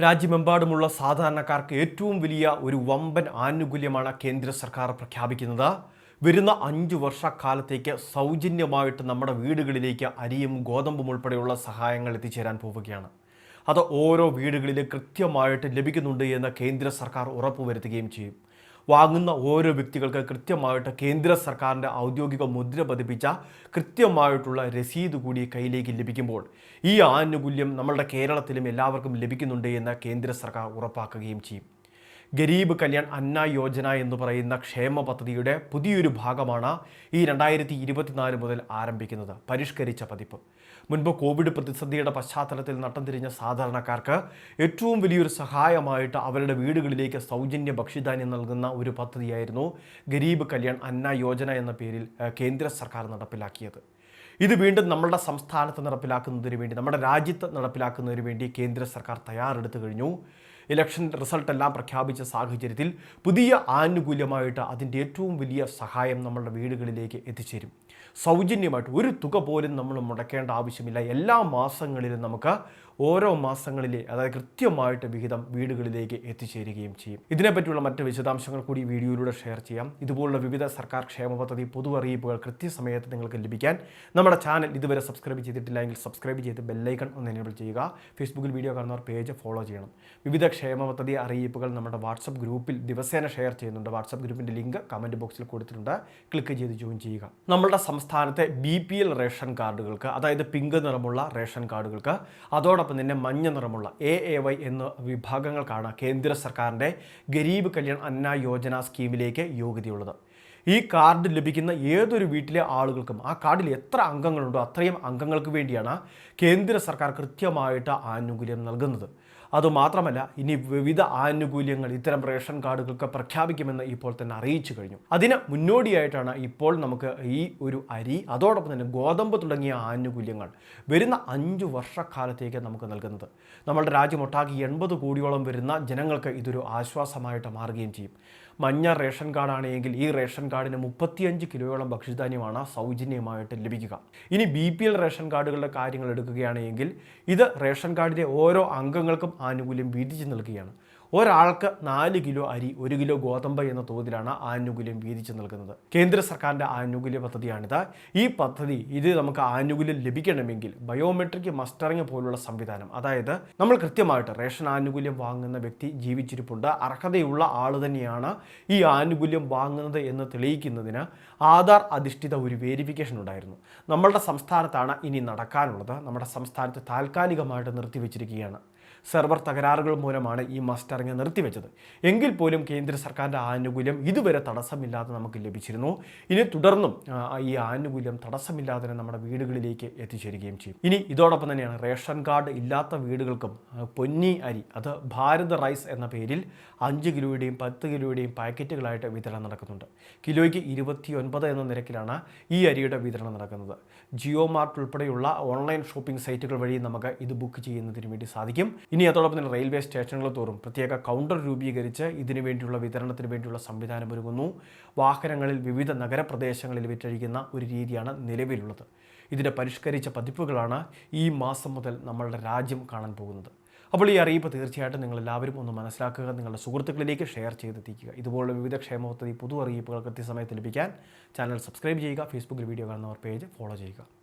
രാജ്യമെമ്പാടുമുള്ള സാധാരണക്കാർക്ക് ഏറ്റവും വലിയ ഒരു വമ്പൻ ആനുകൂല്യമാണ് കേന്ദ്ര സർക്കാർ പ്രഖ്യാപിക്കുന്നത്. വരുന്ന അഞ്ചു വർഷക്കാലത്തേക്ക് സൗജന്യമായിട്ട് നമ്മുടെ വീടുകളിലേക്ക് അരിയും ഗോതമ്പും ഉൾപ്പെടെയുള്ള സഹായങ്ങൾ എത്തിച്ചേരാൻ പോവുകയാണ്. അത് ഓരോ വീടുകളിലും കൃത്യമായിട്ട് ലഭിക്കുന്നുണ്ട് എന്ന് കേന്ദ്ര സർക്കാർ ഉറപ്പുവരുത്തുകയും ചെയ്യും. വാങ്ങുന്ന ഓരോ വ്യക്തികൾക്ക് കൃത്യമായിട്ട് കേന്ദ്ര സർക്കാരിന്റെ ഔദ്യോഗിക മുദ്ര പതിപ്പിച്ച കൃത്യമായിട്ടുള്ള രസീത് കൂടി കയ്യിലേക്ക് ലഭിക്കുമ്പോൾ ഈ ആനുകൂല്യം നമ്മളുടെ കേരളത്തിലും എല്ലാവർക്കും ലഭിക്കുന്നുണ്ട് എന്ന് കേന്ദ്ര സർക്കാർ ഉറപ്പാക്കുകയും ചെയ്യും. ഗരീബ് കല്യാൺ അന്ന യോജന എന്ന് പറയുന്ന ക്ഷേമ പദ്ധതിയുടെ പുതിയൊരു ഭാഗമാണ് ഈ രണ്ടായിരത്തി ഇരുപത്തിനാല് മുതൽ ആരംഭിക്കുന്നത്. പരിഷ്കരിച്ച പതിപ്പ്. മുൻപ് കോവിഡ് പ്രതിസന്ധിയുടെ പശ്ചാത്തലത്തിൽ നട്ടം തിരിഞ്ഞ സാധാരണക്കാർക്ക് ഏറ്റവും വലിയൊരു സഹായമായിട്ട് അവരുടെ വീടുകളിലേക്ക് സൗജന്യ ഭക്ഷ്യധാന്യം നൽകുന്ന ഒരു പദ്ധതിയായിരുന്നു ഗരീബ് കല്യാൺ അന്ന യോജന എന്ന പേരിൽ കേന്ദ്ര സർക്കാർ നടപ്പിലാക്കിയത്. ഇത് വീണ്ടും നമ്മുടെ സംസ്ഥാനത്ത് നടപ്പിലാക്കുന്നതിന് വേണ്ടി നമ്മുടെ രാജ്യത്ത് നടപ്പിലാക്കുന്നതിന് വേണ്ടി കേന്ദ്ര സർക്കാർ തയ്യാറെടുത്തു കഴിഞ്ഞു. ഇലക്ഷൻ റിസൾട്ട് എല്ലാം പ്രഖ്യാപിച്ച സാഹചര്യത്തിൽ പുതിയ ആനുകൂല്യമായിട്ട് അതിന്റെ ഏറ്റവും വലിയ സഹായം നമ്മളുടെ വീടുകളിലേക്ക് എത്തിച്ചേരും. സൗജന്യമായിട്ട് ഒരു തുക പോലും നമ്മൾ മുടക്കേണ്ട ആവശ്യമില്ല. എല്ലാ മാസങ്ങളിലും നമുക്ക് ഓരോ മാസങ്ങളിലെ അതായത് കൃത്യമായിട്ട് വിഹിതം വീടുകളിലേക്ക് എത്തിച്ചേരുകയും ചെയ്യും. ഇതിനെപ്പറ്റിയുള്ള മറ്റ് വിശദാംശങ്ങൾ കൂടി വീഡിയോയിലൂടെ ഷെയർ ചെയ്യാം. ഇതുപോലുള്ള വിവിധ സർക്കാർ ക്ഷേമ പദ്ധതി പൊതു അറിയിപ്പുകൾ കൃത്യസമയത്ത് നിങ്ങൾക്ക് ലഭിക്കാൻ നമ്മുടെ ചാനൽ ഇതുവരെ സബ്സ്ക്രൈബ് ചെയ്തിട്ടില്ല എങ്കിൽ സബ്സ്ക്രൈബ് ചെയ്ത് ബെല്ലൈക്കൺ ഒന്ന് എനേബിൾ ചെയ്യുക. ഫേസ്ബുക്കിൽ വീഡിയോ കാണുന്നവർ പേജ് ഫോളോ ചെയ്യണം. വിവിധ ക്ഷേമ പദ്ധതി അറിയിപ്പുകൾ നമ്മുടെ വാട്സപ്പ് ഗ്രൂപ്പിൽ ദിവസേന ഷെയർ ചെയ്യുന്നുണ്ട്. വാട്സപ്പ് ഗ്രൂപ്പിന്റെ ലിങ്ക് കമന്റ് ബോക്സിൽ കൊടുത്തിട്ടുണ്ട്. ക്ലിക്ക് ചെയ്ത് ജോയിൻ ചെയ്യുക. നമ്മുടെ സംസ്ഥാനത്തെ ബി റേഷൻ കാർഡുകൾക്ക് അതായത് പിങ്ക് നിറമുള്ള റേഷൻ കാർഡുകൾക്ക് അതോടൊപ്പം തന്നെ മഞ്ഞ നിറമുള്ള എ എ വൈ എന്ന വിഭാഗങ്ങൾക്കാണ് കേന്ദ്ര സർക്കാരിന്റെ ഗരീബ് കല്യാൺ അന്ന യോജന സ്കീമിലേക്ക് യോഗ്യതയുള്ളത്. ഈ കാർഡ് ലഭിക്കുന്ന ഏതൊരു വീട്ടിലെ ആളുകൾക്കും ആ കാർഡിൽ എത്ര അംഗങ്ങളുണ്ടോ അത്രയും അംഗങ്ങൾക്ക് വേണ്ടിയാണ് കേന്ദ്ര സർക്കാർ കൃത്യമായിട്ട് ആനുകൂല്യം നൽകുന്നത്. അതുമാത്രമല്ല ഇനി വിവിധ ആനുകൂല്യങ്ങൾ ഇത്തരം റേഷൻ കാർഡുകൾക്ക് പ്രഖ്യാപിക്കുമെന്ന് ഇപ്പോൾ തന്നെ അറിയിച്ചു കഴിഞ്ഞു. അതിന് മുന്നോടിയായിട്ടാണ് ഇപ്പോൾ നമുക്ക് ഈ ഒരു അരി അതോടൊപ്പം തന്നെ ഗോതമ്പ് തുടങ്ങിയ ആനുകൂല്യങ്ങൾ വരുന്ന അഞ്ച് വർഷക്കാലത്തേക്ക് നമുക്ക് നൽകുന്നത്. നമ്മളുടെ രാജ്യമൊട്ടാകെ എൺപത് കോടിയോളം വരുന്ന ജനങ്ങൾക്ക് ഇതൊരു ആശ്വാസമായിട്ട് മാറുകയും ചെയ്യും. മഞ്ഞ റേഷൻ കാർഡാണെങ്കിൽ ഈ റേഷൻ കാർഡിന് മുപ്പത്തിയഞ്ച് കിലോയോളം ഭക്ഷ്യധാന്യമാണ് സൗജന്യമായിട്ട് ലഭിക്കുക. ഇനി ബി പി എൽ റേഷൻ കാർഡുകളുടെ കാര്യങ്ങൾ എടുക്കുകയാണെങ്കിൽ ഇത് റേഷൻ കാർഡിലെ ഓരോ അംഗങ്ങൾക്കും ആനുകൂല്യം വീതിച്ച് നൽകുകയാണ്. ഒരാൾക്ക് നാല് കിലോ അരി ഒരു കിലോ ഗോതമ്പ് എന്ന തോതിലാണ് ആനുകൂല്യം വീതിച്ച് നൽകുന്നത്. കേന്ദ്ര സർക്കാരിന്റെ ആനുകൂല്യ പദ്ധതിയാണിത്. ഈ പദ്ധതി ഇത് നമുക്ക് ആനുകൂല്യം ലഭിക്കണമെങ്കിൽ ബയോമെട്രിക് മസ്റ്ററിംഗ് പോലുള്ള സംവിധാനം അതായത് നമ്മൾ കൃത്യമായിട്ട് റേഷൻ ആനുകൂല്യം വാങ്ങുന്ന വ്യക്തി ജീവിച്ചിരിപ്പുണ്ട് അർഹതയുള്ള ആൾ തന്നെയാണ് ഈ ആനുകൂല്യം വാങ്ങുന്നത് എന്ന് തെളിയിക്കുന്നതിന് ആധാർ അധിഷ്ഠിത ഒരു വേരിഫിക്കേഷൻ ഉണ്ടായിരുന്നു. നമ്മളുടെ സംസ്ഥാനത്താണ് ഇനി നടക്കാനുള്ളത്. നമ്മുടെ സംസ്ഥാനത്ത് താൽക്കാലികമായിട്ട് നിർത്തിവെച്ചിരിക്കുകയാണ്. സെർവർ തകരാറുകൾ മൂലമാണ് ഈ മസ്റ്ററിങ് നിർത്തിവെച്ചത്. എങ്കിൽ പോലും കേന്ദ്ര സർക്കാരിന്റെ ആനുകൂല്യം ഇതുവരെ തടസ്സമില്ലാതെ നമുക്ക് ലഭിച്ചിരുന്നു. ഇനി തുടർന്നും ഈ ആനുകൂല്യം തടസ്സമില്ലാതെ നമ്മുടെ വീടുകളിലേക്ക് എത്തിച്ചേരുകയും ചെയ്യും. ഇനി ഇതോടൊപ്പം തന്നെയാണ് റേഷൻ കാർഡ് ഇല്ലാത്ത വീടുകൾക്കും പൊന്നി അരി അത് ഭാരത് റൈസ് എന്ന പേരിൽ അഞ്ച് കിലോയുടെയും പത്ത് കിലോയുടെയും പാക്കറ്റുകളായിട്ട് വിതരണം നടക്കുന്നുണ്ട്. കിലോയ്ക്ക് ഇരുപത്തി ഒൻപത് എന്ന നിരക്കിലാണ് ഈ അരിയുടെ വിതരണം നടക്കുന്നത്. ജിയോ മാർട്ട് ഉൾപ്പെടെയുള്ള ഓൺലൈൻ ഷോപ്പിംഗ് സൈറ്റുകൾ വഴി നമുക്ക് ഇത് ബുക്ക് ചെയ്യുന്നതിന് വേണ്ടി സാധിക്കും. ഇനി അതോടൊപ്പം തന്നെ റെയിൽവേ സ്റ്റേഷനുകൾ തോറും പ്രത്യേക കൗണ്ടർ രൂപീകരിച്ച് ഇതിനു വേണ്ടിയുള്ള വിതരണത്തിന് വേണ്ടിയുള്ള സംവിധാനം ഒരുങ്ങുന്നു. വാഹനങ്ങളിൽ വിവിധ നഗരപ്രദേശങ്ങളിൽ വിറ്റഴിക്കുന്ന ഒരു രീതിയാണ് നിലവിലുള്ളത്. ഇതിന്റെ പരിഷ്കരിച്ച പതിപ്പുകളാണ് ഈ മാസം മുതൽ നമ്മളുടെ രാജ്യം കാണാൻ പോകുന്നത്. അപ്പോൾ ഈ അറിയിപ്പ് തീർച്ചയായിട്ടും നിങ്ങൾ എല്ലാവരും ഒന്ന് മനസ്സിലാക്കുക നിങ്ങളുടെ സുഹൃത്തുക്കളിലേക്ക് ഷെയർ ചെയ്തെത്തിക്കുക. ഇതുപോലുള്ള വിവിധ ക്ഷേമ പദ്ധതി പുതു അറിയിപ്പുകൾ കൃത്യസമയത്ത് ലഭിക്കാൻ ചാനൽ സബ്സ്ക്രൈബ് ചെയ്യുക ഫേസ്ബുക്കിൽ വീഡിയോ കാണുന്നവർ പേജ് ഫോളോ ചെയ്യുക.